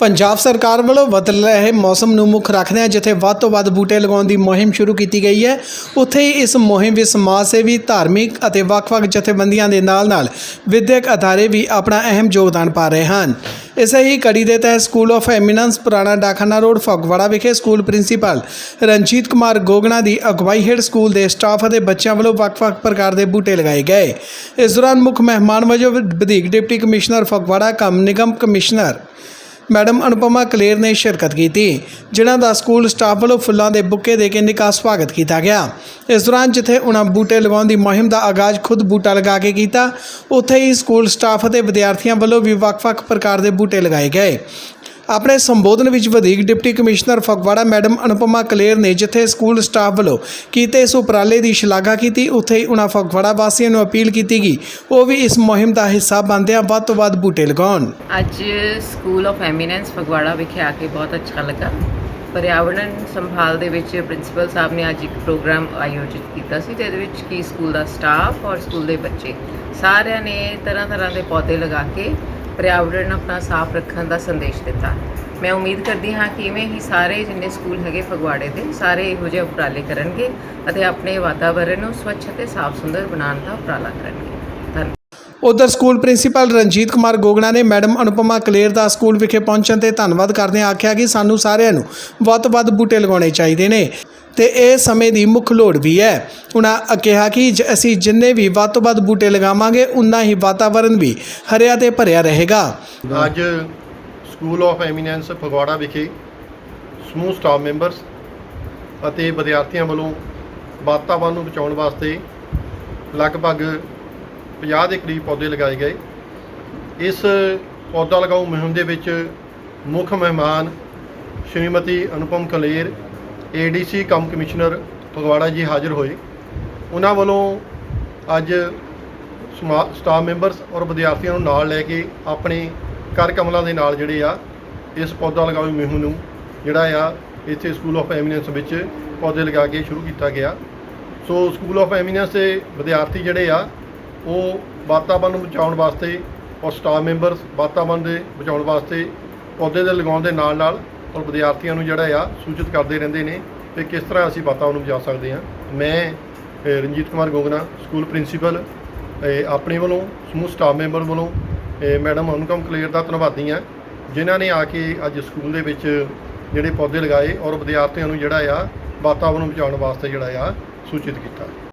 ਪੰਜਾਬ ਸਰਕਾਰ ਵੱਲੋਂ ਬਦਲ ਰਹੇ ਮੌਸਮ ਨੂੰ ਮੁੱਖ ਰੱਖਦਿਆਂ ਜਿੱਥੇ ਵੱਧ ਤੋਂ ਵੱਧ ਬੂਟੇ ਲਗਾਉਣ ਦੀ ਮੁਹਿੰਮ ਸ਼ੁਰੂ ਕੀਤੀ ਗਈ ਹੈ, ਉੱਥੇ ਹੀ ਇਸ ਮੁਹਿੰਮ ਵਿੱਚ ਸਮਾਜ ਸੇਵੀ, ਧਾਰਮਿਕ ਅਤੇ ਵੱਖ-ਵੱਖ ਜਥੇਬੰਦੀਆਂ ਦੇ ਨਾਲ-ਨਾਲ ਵਿਦਿਅਕ ਅਦਾਰੇ ਵੀ ਆਪਣਾ ਅਹਿਮ ਯੋਗਦਾਨ ਪਾ ਰਹੇ ਹਨ। ਇਸੇ ਹੀ ਕੜੀ ਦੇ ਤਹਿਤ ਸਕੂਲ ਆਫ ਐਮੀਨੈਂਸ ਪੁਰਾਣਾ ਡਾਕਖਾਨਾ ਰੋਡ, ਫਗਵਾੜਾ ਵਿਖੇ ਸਕੂਲ ਪ੍ਰਿੰਸੀਪਲ ਰਣਜੀਤ ਕੁਮਾਰ ਗੋਗਣਾ ਦੀ ਅਗਵਾਈ ਹੇਠ ਸਕੂਲ ਦੇ ਸਟਾਫ ਅਤੇ ਬੱਚਿਆਂ ਵੱਲੋਂ ਵੱਖ-ਵੱਖ ਪ੍ਰਕਾਰ ਦੇ ਬੂਟੇ ਲਗਾਏ ਗਏ। ਇਸ ਦੌਰਾਨ ਮੁੱਖ ਮਹਿਮਾਨ ਵਜੋਂ ਵਧੀਕ ਡਿਪਟੀ ਕਮਿਸ਼ਨਰ ਫਗਵਾੜਾ, ਕੰਮ ਨਿਗਮ ਕਮਿਸ਼ਨਰ ਮੈਡਮ ਅਨੁਪਮਾ ਕਲੇਰ ਨੇ ਸ਼ਿਰਕਤ ਕੀਤੀ, ਜਿਨ੍ਹਾਂ ਦਾ ਸਕੂਲ ਸਟਾਫ ਵੱਲੋਂ ਫੁੱਲਾਂ ਦੇ ਬੁੱਕੇ ਦੇ ਕੇ ਨਿੱਘਾ ਸਵਾਗਤ ਕੀਤਾ ਗਿਆ। ਇਸ ਦੌਰਾਨ ਜਿੱਥੇ ਉਹਨਾਂ ਬੂਟੇ ਲਗਾਉਣ ਦੀ ਮੁਹਿੰਮ ਦਾ ਆਗਾਜ਼ ਖੁਦ ਬੂਟਾ ਲਗਾ ਕੇ ਕੀਤਾ, ਉੱਥੇ ਹੀ ਸਕੂਲ ਸਟਾਫ ਅਤੇ ਵਿਦਿਆਰਥੀਆਂ ਵੱਲੋਂ ਵੀ ਵੱਖ-ਵੱਖ ਪ੍ਰਕਾਰ ਦੇ ਬੂਟੇ ਲਗਾਏ ਗਏ। ਆਪਣੇ ਸੰਬੋਧਨ ਵਿੱਚ ਵਧੀਕ deputy commissioner Phagwara madam Anupama Kaler ਨੇ ਜਿੱਥੇ ਸਕੂਲ ਸਟਾਫ ਵੱਲੋਂ ਕੀਤੇ ਇਸ ਉਪਰਾਲੇ ਦੀ ਸ਼ਲਾਘਾ ਕੀਤੀ, ਉੱਥੇ ਹੀ ਉਹਨਾਂ ਫਗਵਾੜਾ ਵਾਸੀਆਂ ਨੂੰ ਅਪੀਲ ਕੀਤੀ ਗਈ ਉਹ ਵੀ ਇਸ ਮੁਹਿੰਮ ਦਾ ਹਿੱਸਾ ਬਣਦਿਆਂ ਵੱਧ ਤੋਂ ਵੱਧ ਬੂਟੇ ਲਗਾਉਣ। ਅੱਜ ਸਕੂਲ ਆਫ ਐਮੀਨੈਂਸ ਫਗਵਾੜਾ ਵਿਖੇ ਆ ਕੇ ਬਹੁਤ ਅੱਛਾ ਲੱਗਾ। ਪਰਿਆਵਰਣ ਸੰਭਾਲ ਦੇ ਵਿੱਚ ਪ੍ਰਿੰਸੀਪਲ ਸਾਹਿਬ ਨੇ ਅੱਜ ਇੱਕ ਪ੍ਰੋਗਰਾਮ ਆਯੋਜਿਤ ਕੀਤਾ ਸੀ, ਜਿਹਦੇ ਵਿੱਚ ਕੀ ਸਕੂਲ ਦਾ ਸਟਾਫ ਔਰ ਸਕੂਲ ਦੇ ਬੱਚੇ ਸਾਰਿਆਂ ਨੇ ਤਰ੍ਹਾਂ ਤਰ੍ਹਾਂ ਦੇ ਪੌਦੇ ਲਗਾ ਕੇ ਪਰਿਆਵਰਣ ਆਪਣਾ ਸਾਫ਼ ਰੱਖਣ ਦਾ ਸੰਦੇਸ਼ ਦਿੱਤਾ। ਮੈਂ ਉਮੀਦ ਕਰਦੀ ਹਾਂ ਕਿ ਇਵੇਂ ਹੀ ਸਾਰੇ ਜਿੰਨੇ ਸਕੂਲ ਹੈਗੇ ਫਗਵਾੜੇ ਦੇ, ਸਾਰੇ ਇਹੋ ਜਿਹੇ ਉਪਰਾਲੇ ਕਰਨਗੇ ਅਤੇ ਆਪਣੇ ਵਾਤਾਵਰਣ ਨੂੰ ਸਵੱਛ ਅਤੇ ਸਾਫ਼ ਸੁੰਦਰ ਬਣਾਉਣ ਦਾ ਉਪਰਾਲਾ ਕਰਨਗੇ। ਧੰਨਵਾਦ। ਉਧਰ ਸਕੂਲ ਪ੍ਰਿੰਸੀਪਲ ਰਣਜੀਤ ਕੁਮਾਰ ਗੋਗਨਾ ਨੇ ਮੈਡਮ ਅਨੁਪਮਾ ਕਲੇਰ ਦਾ ਸਕੂਲ ਵਿਖੇ ਪਹੁੰਚਣ ਤੇ ਧੰਨਵਾਦ ਕਰਦਿਆਂ ਆਖਿਆ ਕਿ ਸਾਨੂੰ ਸਾਰਿਆਂ ਨੂੰ ਵੱਧ ਤੋਂ ਵੱਧ ਬੂਟੇ ਲਗਾਉਣੇ ਚਾਹੀਦੇ ਨੇ। ਤੇ ਇਹ ਸਮੇਂ ਦੀ ਮੁੱਖ ਲੋੜ ਵੀ ਹੈ। ਉਹਨਾਂ ਕਿਹਾ ਕਿ ਜ- ਅਸੀਂ ਜਿੰਨੇ ਵੀ ਵੱਧ ਤੋਂ ਵੱਧ ਬੂਟੇ ਲਗਾਵਾਂਗੇ, ਉਨਾ ਹੀ ਵਾਤਾਵਰਣ ਵੀ ਹਰਿਆ ਤੇ ਭਰਿਆ ਰਹੇਗਾ। ਅੱਜ ਸਕੂਲ ਆਫ ਐਮੀਨੈਂਸ ਫਗਵਾੜਾ ਵਿਖੇ ਸਮੂਹ ਸਟਾਫ ਮੈਂਬਰਸ ਅਤੇ ਵਿਦਿਆਰਥੀਆਂ ਵੱਲੋਂ ਵਾਤਾਵਰਣ ਨੂੰ ਬਚਾਉਣ ਵਾਸਤੇ ਲਗਭਗ 50 ਦੇ ਕਰੀਬ ਪੌਦੇ ਲਗਾਏ ਗਏ। ਇਸ ਪੌਦਾ ਲਗਾਓ ਮੁਹਿੰਮ ਦੇ ਵਿੱਚ ਮੁੱਖ ਮਹਿਮਾਨ ਸ਼੍ਰੀਮਤੀ ਅਨੁਪਮ ਕਲੇਰ ਏਡੀਸੀ ਕੰਮ ਕਮਿਸ਼ਨਰ ਫਗਵਾੜਾ ਜੀ ਹਾਜ਼ਰ ਹੋਏ। ਉਹਨਾਂ ਵੱਲੋਂ ਅੱਜ ਸਮਾ- ਸਟਾਫ ਮੈਂਬਰਸ ਔਰ ਵਿਦਿਆਰਥੀਆਂ ਨੂੰ ਨਾਲ ਲੈ ਕੇ ਆਪਣੇ ਕਰ ਕਮਲਾਂ ਦੇ ਨਾਲ ਜਿਹੜੇ ਆ, ਇਸ ਪੌਦਾ ਲਗਾਓ ਮੁਹਿੰਮ ਨੂੰ, ਜਿਹੜਾ ਆ, ਇੱਥੇ ਸਕੂਲ ਆਫ ਐਮੀਨੈਂਸ ਵਿੱਚ ਪੌਦੇ ਲਗਾ ਕੇ ਸ਼ੁਰੂ ਕੀਤਾ ਗਿਆ। ਸੋ ਸਕੂਲ ਆਫ ਐਮੀਨੈਂਸ ਦੇ ਵਿਦਿਆਰਥੀ ਜਿਹੜੇ ਆ, ਉਹ ਵਾਤਾਵਰਣ ਨੂੰ ਬਚਾਉਣ ਵਾਸਤੇ ਔਰ ਸਟਾਫ ਮੈਂਬਰਸ ਵਾਤਾਵਰਣ ਦੇ ਬਚਾਉਣ ਵਾਸਤੇ ਪੌਦੇ ਦੇ ਲਗਾਉਣ ਦੇ ਨਾਲ ਨਾਲ ਔਰ ਵਿਦਿਆਰਥੀਆਂ ਨੂੰ ਜਿਹੜਾ ਆ ਸੂਚਿਤ ਕਰਦੇ ਰਹਿੰਦੇ ਨੇ ਕਿ ਕਿਸ ਤਰ੍ਹਾਂ ਅਸੀਂ ਵਾਤਾਵਰਨ ਨੂੰ ਬਚਾ ਸਕਦੇ ਹਾਂ। ਮੈਂ ਰਣਜੀਤ ਕੁਮਾਰ ਗੋਗਨਾ, ਸਕੂਲ ਪ੍ਰਿੰਸੀਪਲ ਆਪਣੇ ਵੱਲੋਂ, ਸਮੂਹ ਸਟਾਫ ਮੈਂਬਰ ਵੱਲੋਂ ਮੈਡਮ ਅਨੁਕਮ ਕਲੇਰ ਦਾ ਧੰਨਵਾਦੀ ਹਾਂ, ਜਿਨ੍ਹਾਂ ਨੇ ਆ ਕੇ ਅੱਜ ਸਕੂਲ ਦੇ ਵਿੱਚ ਜਿਹੜੇ ਪੌਦੇ ਲਗਾਏ ਔਰ ਵਿਦਿਆਰਥੀਆਂ ਨੂੰ ਜਿਹੜਾ ਆ ਵਾਤਾਵਰਨ ਨੂੰ ਬਚਾਉਣ ਵਾਸਤੇ ਜਿਹੜਾ ਆ ਸੂਚਿਤ ਕੀਤਾ।